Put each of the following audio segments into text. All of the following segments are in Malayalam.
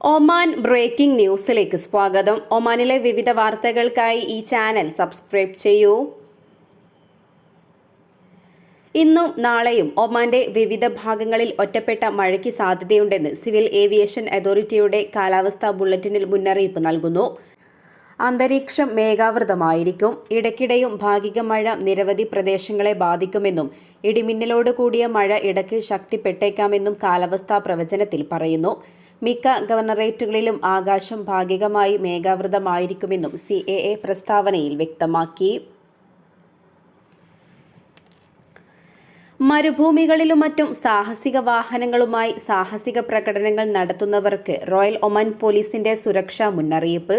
ഒമാൻ ബ്രേക്കിംഗ് ന്യൂസിലേക്ക് സ്വാഗതം. ഒമാനിലെ വിവിധ വാർത്തകൾക്കായി ഈ ചാനൽ സബ്സ്ക്രൈബ് ചെയ്യൂ. ഇന്നും നാളെയും ഒമാന്റെ വിവിധ ഭാഗങ്ങളിൽ ഒറ്റപ്പെട്ട മഴയ്ക്ക് സാധ്യതയുണ്ടെന്ന് സിവിൽ ഏവിയേഷൻ അതോറിറ്റിയുടെ കാലാവസ്ഥാ ബുള്ളറ്റിനിൽ മുന്നറിയിപ്പ് നൽകുന്നു. അന്തരീക്ഷം മേഘാവൃതമായിരിക്കും. ഇടയ്ക്കിടെയും ഭാഗിക മഴ നിരവധി പ്രദേശങ്ങളെ ബാധിക്കുമെന്നും ഇടിമിന്നലോട് കൂടിയ മഴ ഇടയ്ക്ക് ശക്തിപ്പെട്ടേക്കാമെന്നും കാലാവസ്ഥാ പ്രവചനത്തിൽ പറയുന്നു. മിക്ക ഗവർണറേറ്റുകളിലും ആകാശം ഭാഗികമായി മേഘാവൃതമായിരിക്കുമെന്നും സി എ എ പ്രസ്താവനയിൽ വ്യക്തമാക്കി. മരുഭൂമികളിലും മറ്റും സാഹസിക വാഹനങ്ങളുമായി സാഹസിക പ്രകടനങ്ങൾ നടത്തുന്നവർക്ക് റോയൽ ഒമൻ പോലീസിന്റെ സുരക്ഷാ മുന്നറിയിപ്പ്.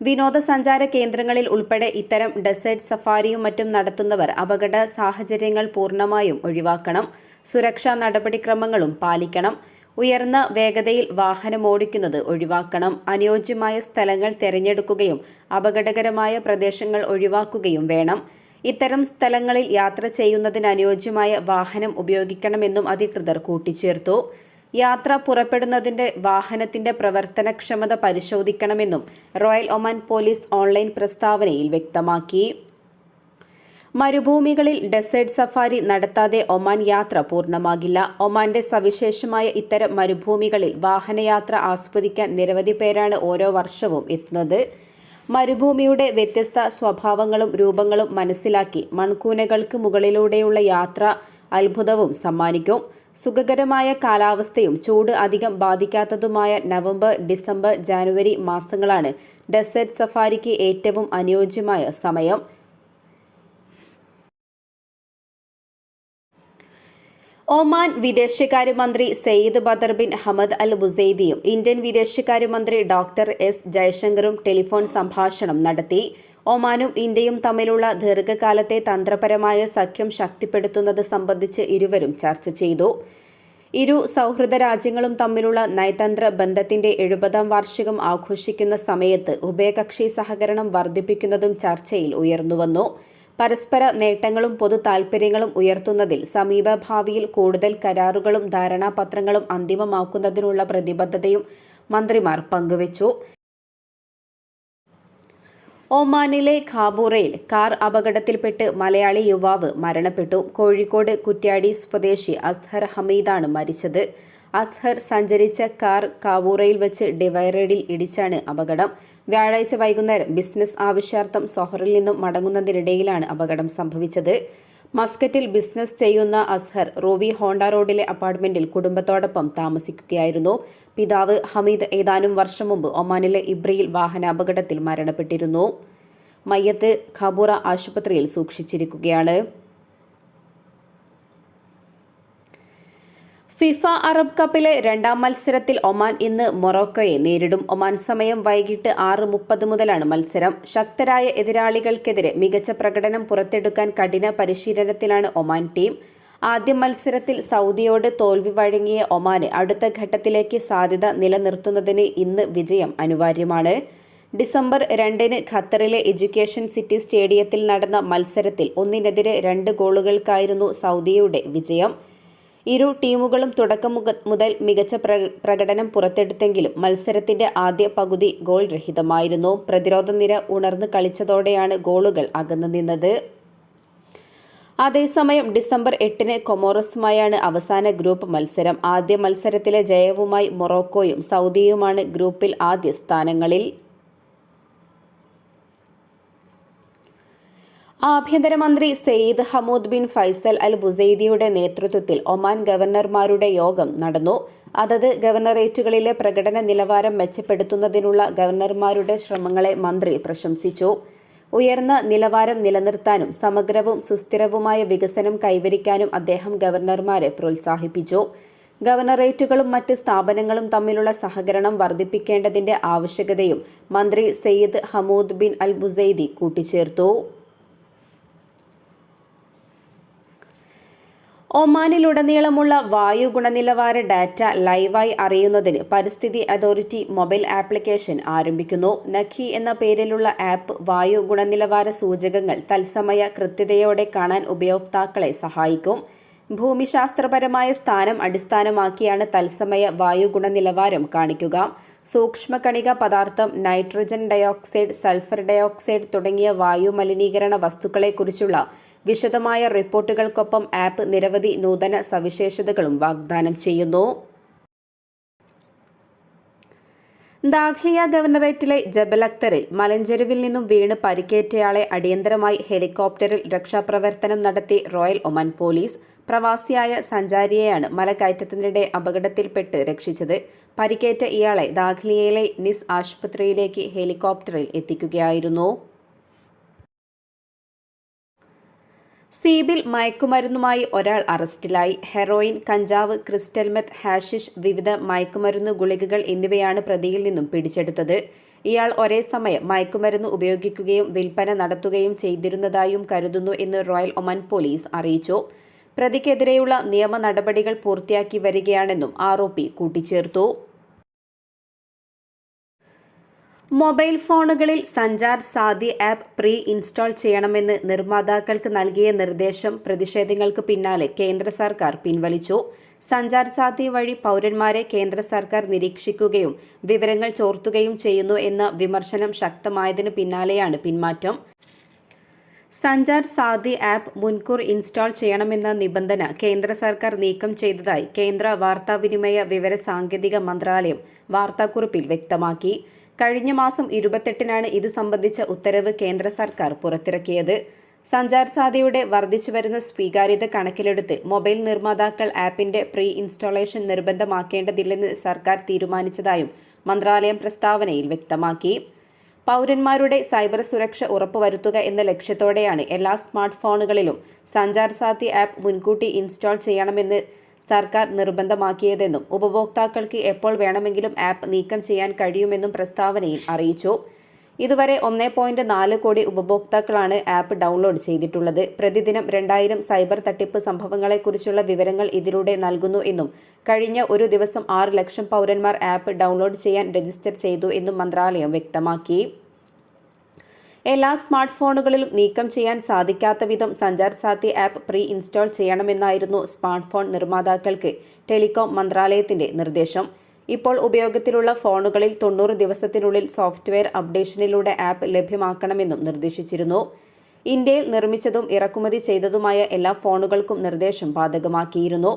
വിനോദസഞ്ചാര കേന്ദ്രങ്ങളിൽ ഉൾപ്പെടെ ഇത്തരം ഡെസേർട്ട് സഫാരിയും മറ്റും നടത്തുന്നവർ അപകട സാഹചര്യങ്ങൾ പൂർണമായും ഒഴിവാക്കണം. സുരക്ഷാ നടപടിക്രമങ്ങളും പാലിക്കണം. ഉയർന്ന വേഗതയിൽ വാഹനമോടിക്കുന്നത് ഒഴിവാക്കണം. അനുയോജ്യമായ സ്ഥലങ്ങൾ തിരഞ്ഞെടുക്കുകയും അപകടകരമായ പ്രദേശങ്ങൾ ഒഴിവാക്കുകയും വേണം. ഇത്തരം സ്ഥലങ്ങളിൽ യാത്ര ചെയ്യുന്നതിന് അനുയോജ്യമായ വാഹനം ഉപയോഗിക്കണമെന്നും അധികൃതർ കൂട്ടിച്ചേർത്തു. യാത്ര പുറപ്പെടുന്നതിന്റെ വാഹനത്തിന്റെ പ്രവർത്തനക്ഷമത പരിശോധിക്കണമെന്നും റോയൽ ഒമാൻ പോലീസ് ഓൺലൈൻ പ്രസ്താവനയിൽ വ്യക്തമാക്കി. മരുഭൂമികളിൽ ഡെസേർട്ട് സഫാരി നടത്താതെ ഒമാൻ യാത്ര പൂർണമാകില്ല. ഒമാന്റെ സവിശേഷമായ ഇത്തരം മരുഭൂമികളിൽ വാഹനയാത്ര ആസ്വദിക്കാൻ നിരവധി പേരാണ് ഓരോ വർഷവും എത്തുന്നത്. മരുഭൂമിയുടെ വ്യത്യസ്ത സ്വഭാവങ്ങളും രൂപങ്ങളും മനസ്സിലാക്കി മൺകൂനകൾക്ക് മുകളിലൂടെയുള്ള യാത്ര അത്ഭുതവും സമ്മാനിക്കും. സുഖകരമായ കാലാവസ്ഥയും ചൂട് അധികം ബാധിക്കാത്തതുമായ നവംബർ ഡിസംബർ ജാനുവരി മാസങ്ങളാണ് ഡെസേർട്ട് സഫാരിക്ക് ഏറ്റവും അനുയോജ്യമായ സമയം. ഒമാൻ വിദേശകാര്യമന്ത്രി Sayyid Badr bin Hamad Al ബുസൈദിയും Indian വിദേശകാര്യമന്ത്രി ഡോക്ടർ എസ് ജയശങ്കറും ടെലിഫോൺ സംഭാഷണം നടത്തി. ഒമാനും ഇന്ത്യയും തമ്മിലുള്ള ദീർഘകാലത്തെ തന്ത്രപരമായ സഖ്യം ശക്തിപ്പെടുത്തുന്നത് സംബന്ധിച്ച് ഇരുവരും ചർച്ച ചെയ്തു. ഇരു സൗഹൃദ രാജ്യങ്ങളും തമ്മിലുള്ള നയതന്ത്ര ബന്ധത്തിന്റെ എഴുപതാം വാർഷികം ആഘോഷിക്കുന്ന സമയത്ത് ഉഭയകക്ഷി സഹകരണം വർദ്ധിപ്പിക്കുന്നതും ചർച്ചയിൽ ഉയർന്നുവന്നു. പരസ്പര നേട്ടങ്ങളും പൊതു താൽപ്പര്യങ്ങളും ഉയർത്തുന്നതിൽ സമീപഭാവിയിൽ കൂടുതൽ കരാറുകളും ധാരണാപത്രങ്ങളും അന്തിമമാക്കുന്നതിനുള്ള പ്രതിബദ്ധതയും മന്ത്രിമാർ പങ്കുവച്ചു. ഒമാനിലെ ഖാബൂറയിൽ കാർ അപകടത്തിൽപ്പെട്ട് മലയാളി യുവാവ് മരണപ്പെട്ടു. കോഴിക്കോട് കുറ്റ്യാടി സ്വദേശി അസ്ഹർ ഹമീദാണ് മരിച്ചത്. അസ്ഹർ സഞ്ചരിച്ച കാർ കാവൂറയിൽ വെച്ച് ഡിവൈഡറിൽ ഇടിച്ചാണ് അപകടം. വ്യാഴാഴ്ച വൈകുന്നേരം ബിസിനസ് ആവശ്യാർത്ഥം സൊഹറിൽ നിന്നും മടങ്ങുന്നതിനിടയിലാണ് അപകടം സംഭവിച്ചത്. മസ്കറ്റിൽ ബിസിനസ് ചെയ്യുന്ന അസ്ഹർ റോവി ഹോണ്ട റോഡിലെ അപ്പാർട്ട്മെന്റിൽ കുടുംബത്തോടൊപ്പം താമസിക്കുകയായിരുന്നു. പിതാവ് ഹമീദ് ഏതാനും വർഷം മുമ്പ് ഒമാനിലെ ഇബ്രയിൽ വാഹനാപകടത്തിൽ മരണപ്പെട്ടിരുന്നു. മയ്യത്ത് ഖബൂറ ആശുപത്രിയിൽ സൂക്ഷിച്ചിരിക്കുകയാണ്. ഫിഫ അറബ് കപ്പിലെ രണ്ടാം മത്സരത്തിൽ ഒമാൻ ഇന്ന് മൊറോക്കോയെ നേരിടും. ഒമാൻ സമയം വൈകിട്ട് ആറ് മുപ്പത് മുതലാണ് മത്സരം. ശക്തരായ എതിരാളികൾക്കെതിരെ മികച്ച പ്രകടനം പുറത്തെടുക്കാൻ കഠിന പരിശീലനത്തിലാണ് ഒമാൻ ടീം. ആദ്യ മത്സരത്തിൽ സൗദിയോട് തോൽവി വഴങ്ങിയ ഒമാന് അടുത്ത ഘട്ടത്തിലേക്ക് സാധ്യത നിലനിർത്തുന്നതിന് ഇന്ന് വിജയം അനിവാര്യമാണ്. ഡിസംബർ രണ്ടിന് ഖത്തറിലെ എഡ്യൂക്കേഷൻ സിറ്റി സ്റ്റേഡിയത്തിൽ നടന്ന മത്സരത്തിൽ ഒന്നിനെതിരെ രണ്ട് ഗോളുകൾക്കായിരുന്നു സൗദിയുടെ വിജയം. ഇരു ടീമുകളും തുടക്കം മുതൽ മികച്ച പ്രകടനം പുറത്തെടുത്തെങ്കിലും മത്സരത്തിന്റെ ആദ്യ പകുതി ഗോൾ രഹിതമായിരുന്നു. പ്രതിരോധ നിര ഉണർന്ന് കളിച്ചതോടെയാണ് ഗോളുകൾ അകന്നു നിന്നത്. അതേസമയം ഡിസംബർ എട്ടിന് കൊമോറസുമായാണ് അവസാന ഗ്രൂപ്പ് മത്സരം. ആദ്യ മത്സരത്തിലെ ജയവുമായി മൊറോക്കോയും സൗദിയുമാണ് ഗ്രൂപ്പിൽ ആദ്യ സ്ഥാനങ്ങളിൽ. ആഭ്യന്തരമന്ത്രി Sayyid Hamoud bin Faisal Al ബുസൈദിയുടെ നേതൃത്വത്തിൽ ഒമാൻ ഗവർണർമാരുടെ യോഗം നടന്നു. അതത് ഗവർണറേറ്റുകളിലെ പ്രകടന നിലവാരം മെച്ചപ്പെടുത്തുന്നതിനുള്ള ഗവർണർമാരുടെ ശ്രമങ്ങളെ മന്ത്രി പ്രശംസിച്ചു. ഉയർന്ന നിലവാരം നിലനിർത്താനും സമഗ്രവും സുസ്ഥിരവുമായ വികസനം കൈവരിക്കാനും അദ്ദേഹം ഗവർണർമാരെ പ്രോത്സാഹിപ്പിച്ചു. ഗവർണറേറ്റുകളും മറ്റ് സ്ഥാപനങ്ങളും തമ്മിലുള്ള സഹകരണം വർദ്ധിപ്പിക്കേണ്ടതിന്റെ ആവശ്യകതയും മന്ത്രി Sayyid Hamoud bin Al Busaidi കൂട്ടിച്ചേർത്തു. ഒമാനിലുടനീളമുള്ള വായു ഗുണനിലവാര ഡാറ്റ ലൈവായി അറിയുന്നതിന് പരിസ്ഥിതി അതോറിറ്റി മൊബൈൽ ആപ്ലിക്കേഷൻ ആരംഭിക്കുന്നു. നഖി എന്ന പേരിലുള്ള ആപ്പ് വായു ഗുണനിലവാര സൂചകങ്ങൾ തത്സമയ കൃത്യതയോടെ കാണാൻ ഉപയോക്താക്കളെ സഹായിക്കും. ഭൂമിശാസ്ത്രപരമായ സ്ഥാനം അടിസ്ഥാനമാക്കിയാണ് തത്സമയ വായു ഗുണനിലവാരം കാണിക്കുക. സൂക്ഷ്മകണിക പദാർത്ഥം നൈട്രജൻ ഡയോക്സൈഡ് സൾഫർ ഡയോക്സൈഡ് തുടങ്ങിയ വായു മലിനീകരണ വസ്തുക്കളെക്കുറിച്ചുള്ള വിശദമായ റിപ്പോർട്ടുകൾക്കൊപ്പം ആപ്പ് നിരവധി നൂതന സവിശേഷതകളും വാഗ്ദാനം ചെയ്യുന്നു. ദാഖ്ലിയ ഗവർണറേറ്റിലെ ജബലക്തറിൽ മലഞ്ചെരുവിൽ നിന്നും വീണ് പരിക്കേറ്റയാളെ അടിയന്തരമായി ഹെലികോപ്റ്ററിൽ രക്ഷാപ്രവർത്തനം നടത്തി റോയൽ ഒമാൻ പോലീസ് പ്രവാസിയായ സഞ്ചാരിയെയാണ് മലകയറ്റത്തിനിടെ അപകടത്തിൽപ്പെട്ട് രക്ഷിച്ചത്. പരിക്കേറ്റ ഇയാളെ ദാഖ്ലിയയിലെ നിസ് ആശുപത്രിയിലേക്ക് ഹെലികോപ്റ്ററിൽ എത്തിക്കുകയായിരുന്നു. സീബിൽ മയക്കുമരുന്നുമായി ഒരാൾ അറസ്റ്റിലായി. ഹെറോയിൻ കഞ്ചാവ് ക്രിസ്റ്റൽ മെത്ത് ഹാഷിഷ് വിവിധ മയക്കുമരുന്ന് ഗുളികകൾ എന്നിവയാണ് പ്രതിയിൽ നിന്നും പിടിച്ചെടുത്തത്. ഇയാൾ ഒരേ സമയം മയക്കുമരുന്ന് ഉപയോഗിക്കുകയും വിൽപ്പന നടത്തുകയും ചെയ്തിരുന്നതായും കരുതുന്നു എന്ന് റോയൽ ഒമൻ പോലീസ് അറിയിച്ചു. പ്രതിക്കെതിരെയുള്ള നിയമ നടപടികൾ പൂർത്തിയാക്കി വരികയാണെന്നും ആരോപി കൂട്ടിച്ചേർത്തു. മൊബൈൽ ഫോണുകളിൽ സഞ്ചാർ സാധി ആപ്പ് പ്രീ ഇൻസ്റ്റാൾ ചെയ്യണമെന്ന് നിർമ്മാതാക്കൾക്ക് നൽകിയ നിർദ്ദേശം പ്രതിഷേധങ്ങൾക്ക് പിന്നാലെ കേന്ദ്ര സർക്കാർ പിൻവലിച്ചു. സഞ്ചാർ സാധി വഴി പൗരന്മാരെ കേന്ദ്ര സർക്കാർ നിരീക്ഷിക്കുകയും വിവരങ്ങൾ ചോർത്തുകയും ചെയ്യുന്നു എന്ന വിമർശനം ശക്തമായതിനു പിന്നാലെയാണ് പിന്മാറ്റം. സഞ്ചാർ സാധി ആപ്പ് മുൻകൂർ ഇൻസ്റ്റാൾ ചെയ്യണമെന്ന നിബന്ധന കേന്ദ്ര സർക്കാർ നീക്കം ചെയ്തതായി കേന്ദ്ര വാർത്താവിനിമയ വിവര സാങ്കേതിക മന്ത്രാലയം വാർത്താക്കുറിപ്പിൽ വ്യക്തമാക്കി. കഴിഞ്ഞ മാസം ഇരുപത്തെട്ടിനാണ് ഇത് സംബന്ധിച്ച ഉത്തരവ് കേന്ദ്ര സർക്കാർ പുറത്തിറക്കിയത്. സഞ്ചാർ സാധ്യയുടെ വർദ്ധിച്ചു വരുന്ന സ്വീകാര്യത കണക്കിലെടുത്ത് മൊബൈൽ നിർമ്മാതാക്കൾ ആപ്പിന്റെ പ്രീ ഇൻസ്റ്റാളേഷൻ നിർബന്ധമാക്കേണ്ടതില്ലെന്ന് സർക്കാർ തീരുമാനിച്ചതായും മന്ത്രാലയം പ്രസ്താവനയിൽ വ്യക്തമാക്കി. പൗരന്മാരുടെ സൈബർ സുരക്ഷ ഉറപ്പുവരുത്തുക എന്ന ലക്ഷ്യത്തോടെയാണ് എല്ലാ സ്മാർട്ട് ഫോണുകളിലും സഞ്ചാർ സാധ്യ ആപ്പ് മുൻകൂട്ടി ഇൻസ്റ്റാൾ ചെയ്യണമെന്ന് സർക്കാർ നിർബന്ധമാക്കിയതെന്നും ഉപഭോക്താക്കൾക്ക് എപ്പോൾ വേണമെങ്കിലും ആപ്പ് നീക്കം ചെയ്യാൻ കഴിയുമെന്നും പ്രസ്താവനയിൽ അറിയിച്ചു. ഇതുവരെ ഒന്നേ പോയിന്റ് നാല് കോടി ഉപഭോക്താക്കളാണ് ആപ്പ് ഡൗൺലോഡ് ചെയ്തിട്ടുള്ളത്. പ്രതിദിനം രണ്ടായിരം സൈബർ തട്ടിപ്പ് സംഭവങ്ങളെക്കുറിച്ചുള്ള വിവരങ്ങൾ ഇതിലൂടെ നൽകുന്നു എന്നും കഴിഞ്ഞ ഒരു ദിവസം ആറ് ലക്ഷം പൗരന്മാർ ആപ്പ് ഡൗൺലോഡ് ചെയ്യാൻ രജിസ്റ്റർ ചെയ്തു എന്നും മന്ത്രാലയം വ്യക്തമാക്കി. എല്ലാ സ്മാർട്ട് ഫോണുകളിലും നീക്കം ചെയ്യാൻ സാധിക്കാത്ത വിധം Sanchar Saathi app pre install ചെയ്യണമെന്നായിരുന്നു smart phone നിർമ്മാതാക്കൾക്ക് ടെലികോം മന്ത്രാലയത്തിന്റെ നിർദ്ദേശം. ഇപ്പോൾ ഉപയോഗത്തിലുള്ള ഫോണുകളിൽ തൊണ്ണൂറ് ദിവസത്തിനുള്ളിൽ സോഫ്റ്റ്വെയർ അപ്ഡേഷനിലൂടെ ആപ്പ് ലഭ്യമാക്കണമെന്നും നിർദ്ദേശിച്ചിരുന്നു. ഇന്ത്യയിൽ നിർമ്മിച്ചതും ഇറക്കുമതി ചെയ്തതുമായ എല്ലാ ഫോണുകൾക്കും നിർദ്ദേശം ബാധകമാക്കിയിരുന്നു.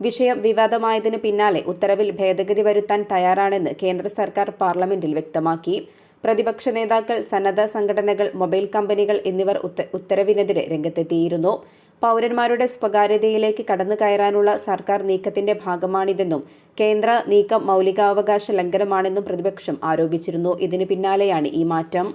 വിഷയം വിവാദമായതിനു പിന്നാലെ ഉത്തരവിൽ ഭേദഗതി വരുത്താൻ തയ്യാറാണെന്ന് കേന്ദ്ര സർക്കാർ പാർലമെന്റിൽ വ്യക്തമാക്കി. പ്രതിപക്ഷ നേതാക്കൾ സന്നദ്ധ സംഘടനകൾ മൊബൈൽ കമ്പനികൾ എന്നിവർ ഉത്തരവിനെതിരെ രംഗത്തെത്തിയിരുന്നു. പൗരന്മാരുടെ സ്വകാര്യതയിലേക്ക് കടന്നു കയറാനുള്ള സർക്കാർ നീക്കത്തിന്റെ ഭാഗമാണിതെന്നും കേന്ദ്ര നീക്കം മൗലികാവകാശ ലംഘനമാണെന്നും പ്രതിപക്ഷം ആരോപിച്ചിരുന്നു. ഇതിനു പിന്നാലെയാണ് ഈ മാറ്റം.